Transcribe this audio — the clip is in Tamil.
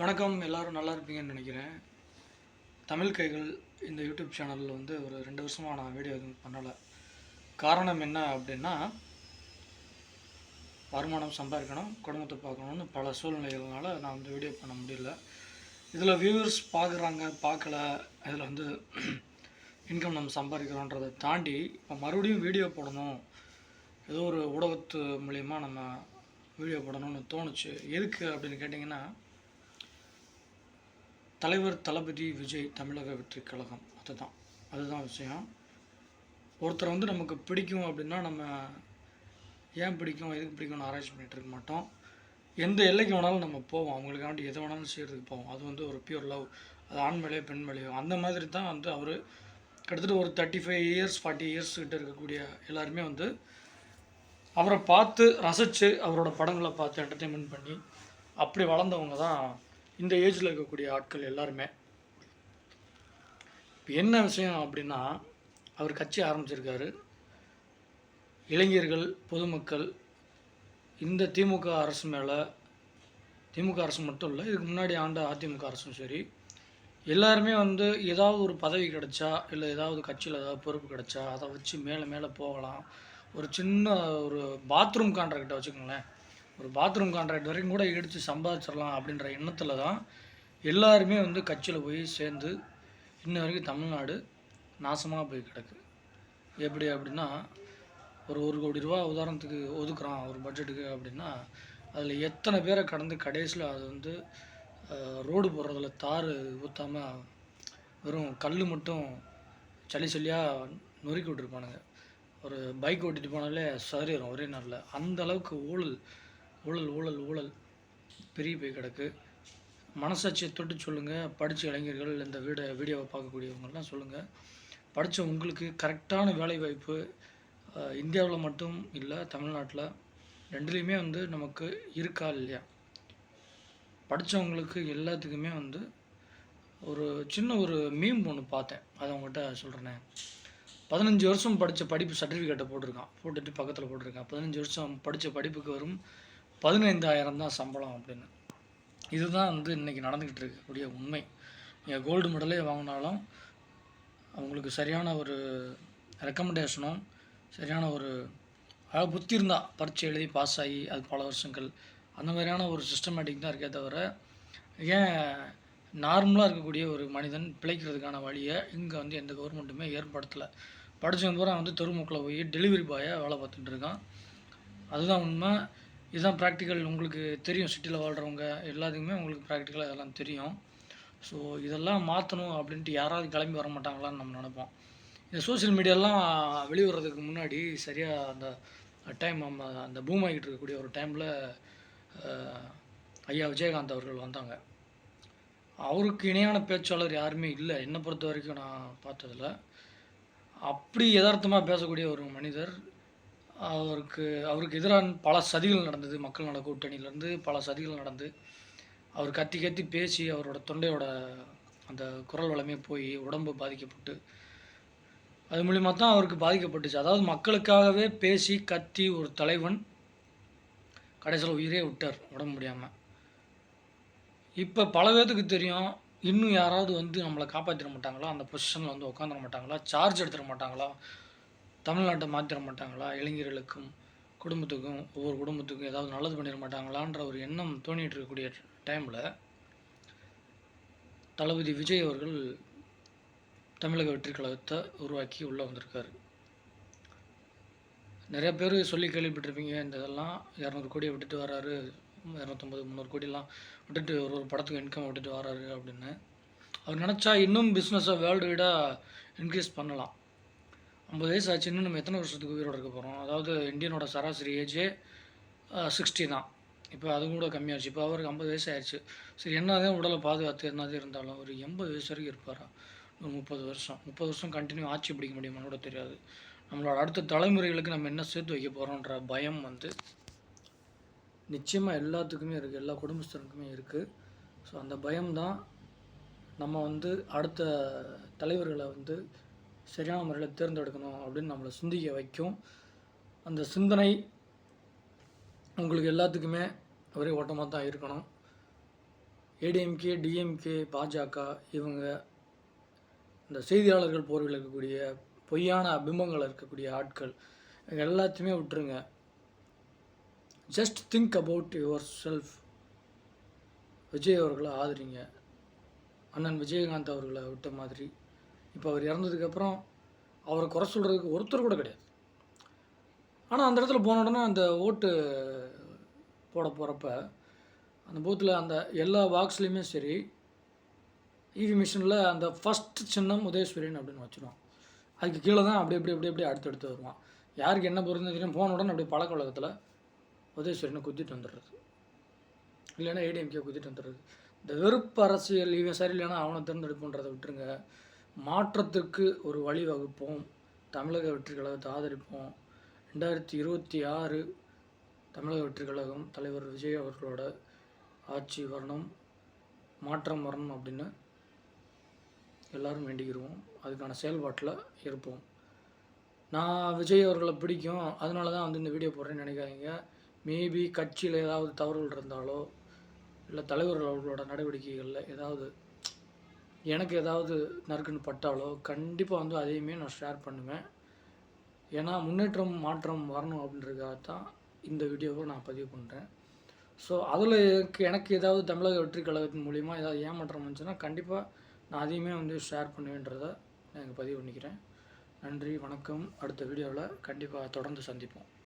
வணக்கம் எல்லாரும் நல்லா இருப்பீங்கன்னு நினைக்கிறேன். தமிழ் கைகள் இந்த யூடியூப் சேனலில் வந்து ஒரு ரெண்டு வருஷமாக நான் வீடியோ எதுவும் பண்ணலை. காரணம் என்ன அப்படின்னா வருமானம் சம்பாதிக்கணும் குடும்பத்தை பார்க்கணுன்னு பல சூழ்நிலைகள்னால நான் வந்து வீடியோ பண்ண முடியல. இதில் வியூவர்ஸ் பார்க்குறாங்க பார்க்கல இதில் வந்து இன்கம் நம்ம சம்பாதிக்கிறோன்றதை தாண்டி இப்போ மறுபடியும் வீடியோ போடணும். ஏதோ ஒரு ஊடகத்து மூலயமா நம்ம வீடியோ போடணும்னு தோணுச்சு. எதுக்கு அப்படின்னு கேட்டிங்கன்னா தலைவர் தளபதி விஜய் தமிழக வெற்றி கழகம். அதுதான். அதுதான் விஷயம். ஒருத்தரை வந்து நமக்கு பிடிக்கும் அப்படின்னா நம்ம ஏன் பிடிக்கும் எதுக்கு பிடிக்கும்னு ஆராய்ச்சி பண்ணிகிட்டு இருக்க மாட்டோம். எந்த எல்லைக்கு வேணாலும் நம்ம போவோம். அவங்களுக்காண்டி எதை வேணாலும் செய்கிறதுக்கு போவோம். அது வந்து ஒரு பியூர் லவ் அது ஆண் மேலேயோ பெண் மேலேயோ. அந்த மாதிரி தான் வந்து அவர் கிட்டத்தட்ட ஒரு thirty five years forty years கிட்ட இருக்கக்கூடிய எல்லாருமே வந்து அவரை பார்த்து ரசித்து அவரோட படங்களை பார்த்து என்டர்டெயின்மெண்ட் பண்ணி அப்படி வளர்ந்தவங்க தான் இந்த ஏஜில் இருக்கக்கூடிய ஆட்கள் எல்லாருமே இப்போ என்ன விஷயம் அப்படின்னா அவர் கட்சி ஆரம்பிச்சிருக்காரு. இளைஞர்கள் பொதுமக்கள் இந்த திமுக அரசு மேலே திமுக அரசு மட்டும் இல்லை இதுக்கு முன்னாடி ஆண்ட அதிமுக அரசும் சரி எல்லாருமே வந்து ஏதாவது ஒரு பதவி கிடைச்சா இல்லை ஏதாவது கட்சியில் ஏதாவது பொறுப்பு கிடைச்சா அதை வச்சு மேலே மேலே போகலாம். ஒரு சின்ன ஒரு பாத்ரூம் கான்ட்ராக்டை வச்சுக்கோங்களேன். ஒரு பாத்ரூம் கான்ட்ராக்ட் வரைக்கும் கூட எடுத்து சம்பாதிச்சிடலாம் அப்படின்ற எண்ணத்தில் தான் எல்லாருமே வந்து கட்சியில் போய் சேர்ந்து இன்ன வரைக்கும் தமிழ்நாடு நாசமாக போய் கிடக்கு. எப்படி அப்படின்னா ஒரு ஒரு கோடி ரூபா உதாரணத்துக்கு ஒதுக்குறான் ஒரு பட்ஜெட்டுக்கு அப்படின்னா அதில் எத்தனை பேரை கடந்து கடைசியில் அது வந்து ரோடு போடுறதுல தார் ஊற்றாமல் வெறும் கல் மட்டும் சளி சளியாக நொறுக்கி விட்டுருப்பானுங்க. ஒரு பைக் ஓட்டிட்டு போனாலே சரிடும் ஒரே நாளில் அந்த அளவுக்கு ஊழல் ஊழல் ஊழல் ஊழல். பெரிய போய் கிடக்கு. மனசாட்சியை தொட்டு சொல்லுங்கள் படித்த இளைஞர்கள் இந்த வீட வீடியோவை பார்க்கக்கூடியவங்கெல்லாம் சொல்லுங்கள் படித்த உங்களுக்கு கரெக்டான வேலைவாய்ப்பு இந்தியாவில் மட்டும் இல்லை தமிழ்நாட்டில் ரெண்டுலேயுமே வந்து நமக்கு இருக்கா இல்லையா? படித்தவங்களுக்கு எல்லாத்துக்குமே வந்து ஒரு சின்ன ஒரு மீம் ஒன்று பார்த்தேன். அதை உங்கள்கிட்ட சொல்கிறேனே பதினஞ்சு வருஷம் படித்த படிப்பு சர்டிஃபிகேட்டை போட்டிருக்கான். போட்டுட்டு பக்கத்தில் போட்டிருக்கான். பதினஞ்சு வருஷம் படித்த படிப்புக்கு வரும் பதினைந்தாயிரம் தான் சம்பளம் அப்படின்னு. இதுதான் வந்து இன்றைக்கி நடந்துக்கிட்டு இருக்கக்கூடிய உண்மை. நீங்கள் கோல்டு மெடலே வாங்கினாலும் அவங்களுக்கு சரியான ஒரு ரெக்கமெண்டேஷனும் சரியான ஒரு அதாவது புத்தி இருந்தால் பரீட்சை எழுதி பாஸ் ஆகி அது பல வருஷங்கள் அந்த மாதிரியான ஒரு சிஸ்டமேட்டிக் தான் இருக்கே தவிர ஏன் நார்மலாக இருக்கக்கூடிய ஒரு மனிதன் பிழைக்கிறதுக்கான வழியை இங்கே வந்து எந்த கவர்மெண்ட்டுமே ஏற்படுத்தலை. படித்தவங்க பூரா வந்து தெருமுக்கில் போய் டெலிவரி பாயாக வேலை பார்த்துட்டு இருக்கான். அதுதான் உண்மை. இதுதான் ப்ராக்டிக்கல் உங்களுக்கு தெரியும் சிட்டியில் வாழ்கிறவங்க எல்லாத்துக்குமே உங்களுக்கு ப்ராக்டிக்கலாக இதெல்லாம் தெரியும். ஸோ இதெல்லாம் மாற்றணும் அப்படின்ட்டு யாராவது கிளம்பி வர மாட்டாங்களான்னு நம்ம நினைப்போம். இந்த சோஷியல் மீடியாலாம் வெளிவரதுக்கு முன்னாடி சரியாக அந்த டைம் நம்ம அந்த பூம் ஆகிட்டு இருக்கக்கூடிய ஒரு டைமில் ஐயா விஜயகாந்த் அவர்கள் வந்தாங்க. அவருக்கு இணையான பேச்சாளர் யாருமே இல்லை. என்னை பொறுத்த வரைக்கும் நான் பார்த்ததில் அப்படி யதார்த்தமாக பேசக்கூடிய ஒரு மனிதர் அவருக்கு அவருக்கு எதிரான பல சதிகள் நடந்தது. மக்கள் நல கூட்டணியிலேருந்து பல சதிகள் நடந்து அவர் கத்தி கத்தி பேசி அவரோட தொண்டையோட அந்த குரல் வளமே போய் உடம்பு பாதிக்கப்பட்டு அது மூலிமா தான் அவருக்கு பாதிக்கப்பட்டுச்சு. அதாவது மக்களுக்காகவே பேசி கத்தி ஒரு தலைவன் கடைசியில் உயிரே விட்டார் உடம்பு முடியாமல் இப்போ பல பேர்த்துக்கு தெரியும் இன்னும் யாராவது வந்து நம்மளை காப்பாற்றிட மாட்டாங்களா? அந்த பொசிஷனில் வந்து உட்காந்துட மாட்டாங்களா? சார்ஜ் எடுத்துட மாட்டாங்களா? தமிழ்நாட்டை மாற்றிட மாட்டாங்களா? இளைஞர்களுக்கும் குடும்பத்துக்கும் ஒவ்வொரு குடும்பத்துக்கும் ஏதாவது நல்லது பண்ணிட மாட்டாங்களான்ற ஒரு எண்ணம் தோணிகிட்டு இருக்கக்கூடிய டைமில் தளபதி விஜய் அவர்கள் தமிழக வெற்றி கழகத்தை உருவாக்கி உள்ளே வந்திருக்கார். நிறைய பேர் சொல்லி கேள்விப்பட்டிருப்பீங்க இந்த இதெல்லாம் இரநூறு கோடியை விட்டுட்டு வராரு இரநூத்தம்பது முந்நூறு கோடிலாம் விட்டுட்டு ஒரு ஒரு படத்துக்கு இன்கம் விட்டுட்டு வராரு அப்படின்னு. அவர் நினச்சா இன்னும் பிஸ்னஸை வேர்ல்டு வைடாக இன்க்ரீஸ் பண்ணலாம். ஐம்பது வயசு ஆச்சு இன்னும் நம்ம எத்தனை வருஷத்துக்கு உயிரோடு இருக்க போகிறோம் அதாவது இந்தியனோட சராசரி ஏஜே சிக்ஸ்டி தான். இப்போ அது கூட கம்மியாகிடுச்சு இப்போ அவருக்கு ஐம்பது வயசு ஆயிடுச்சு. சரி என்னதான் உடலை பாதுகாத்து என்னது இருந்தாலும் ஒரு எண்பது வயசு வரைக்கும் இருப்பாரா? ஒரு முப்பது வருஷம். முப்பது வருஷம் கண்டினியூ ஆட்சி பிடிக்க முடியுமான்னு கூட தெரியாது. நம்மளோட அடுத்த தலைமுறைகளுக்கு நம்ம என்ன சேர்த்து வைக்க போகிறோன்ற பயம் வந்து நிச்சயமாக எல்லாத்துக்குமே இருக்குது எல்லா குடும்பஸ்தருக்குமே இருக்குது ஸோ அந்த பயம்தான் நம்ம வந்து அடுத்த தலைவர்களை வந்து சரியான முறையில் தேர்ந்தெடுக்கணும் அப்படின்னு நம்மளை சிந்திக்க வைக்கும். அந்த சிந்தனை உங்களுக்கு எல்லாத்துக்குமே ஒரே ஓட்டமாக தான் இருக்கணும். ஏடிஎம்கே டிஎம்கே பாஜக இவங்க இந்த செய்தியாளர்கள் போர்வில் இருக்கக்கூடிய பொய்யான பிம்பங்கள் இருக்கக்கூடிய ஆட்கள் இவங்க எல்லாத்தையுமே விட்டுருங்க. Just think about yourself Vijay அவர்களை ஆதரிங்க. அண்ணன் விஜயகாந்த் அவர்களை விட்ட மாதிரி இப்போ அவர் இறந்ததுக்கப்புறம் அவரை குறை சொல்கிறதுக்கு ஒருத்தர் கூட கிடையாது. ஆனால் அந்த இடத்துல போன உடனே அந்த ஓட்டு போட போகிறப்ப அந்த பூத்தில் அந்த எல்லா பாக்ஸ்லேயுமே சரி இவி மிஷினில் அந்த ஃபஸ்ட் சின்னம் உதயஸ்வரின் அப்படின்னு வச்சுருவான் அதுக்கு கீழே தான் அப்படி அப்படி அப்படி அப்படி அடுத்தடுத்து வருவான். யாருக்கு என்ன பொருந்தது தெரியும். போன உடனே அப்படியே பழக்க உலகத்தில் உதயஸ்வரனை குத்திட்டு வந்துடுறது. இல்லைன்னா ஏடிஎம்கே குத்திட்டு வந்துடுறது. இந்த வெறுப்பு அரசியல் இவன் சரியில்லைன்னா அவனை தேர்ந்தெடுப்புன்றதை விட்டுருங்க. மாற்றத்திற்கு ஒரு வழி வகுப்போம். தமிழக வெற்றி கழகத்தை ஆதரிப்போம். ரெண்டாயிரத்தி இருபத்தி ஆறு தமிழக வெற்றி கழகம் தலைவர் விஜய் அவர்களோட ஆட்சி வரணும் மாற்றம் வரணும் அப்படின்னு எல்லாரும் வேண்டிக்கிறோம். அதுக்கான செயல்பாட்டில் இருப்போம். நான் விஜய் அவர்களை பிடிக்கும். அதனால தான் வந்து இந்த வீடியோ போடுறேன்னு நினைக்காதீங்க. மேபி கட்சியில் ஏதாவது தவறுகள் இருந்தாலோ இல்லை தலைவர்கள் அவர்களோட நடவடிக்கைகளில் ஏதாவது எனக்கு ஏதாவது நறுக்குன்னு பட்டாலோ கண்டிப்பாக வந்து அதையுமே நான் ஷேர் பண்ணுவேன். ஏன்னா முன்னேற்றம் மாற்றம் வரணும் அப்படின்றதுக்காக தான் இந்த வீடியோவை நான் பதிவு பண்ணுறேன் ஸோ அதில் எனக்கு எனக்கு ஏதாவது தமிழக வெற்றி கழகத்தின் மூலிமா ஏதாவது ஏமாற்றம் வந்துச்சுன்னா கண்டிப்பாக நான் அதையுமே வந்து ஷேர் பண்ணுவேன்றதை நான் இங்கே பதிவு பண்ணிக்கிறேன். நன்றி வணக்கம். அடுத்த வீடியோவில் கண்டிப்பாக தொடர்ந்து சந்திப்போம்.